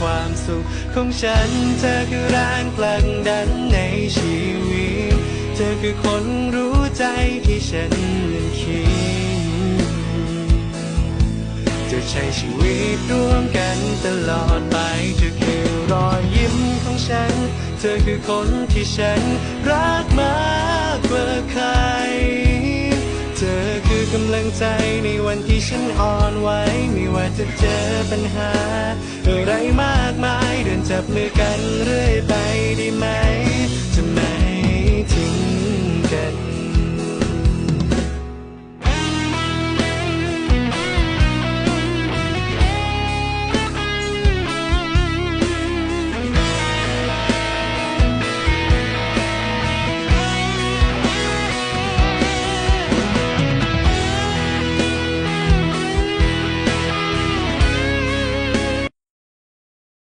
ความสุขของฉัน เธอคือแรงผลักดันในชีวิต เธอคือคนรู้ใจที่ฉันนั้นคิดจะใช้ชีวิตร่วมกันตลอดไปเธอคือรอยยิ้มของฉัน เธอคือคนที่ฉันรักมากกว่าใคร เธอคือกำลังใจในวันที่ฉันอ่อนไหวไม่ว่าจะเจอปัญหา มือกันเรื่อยไปได้ไหม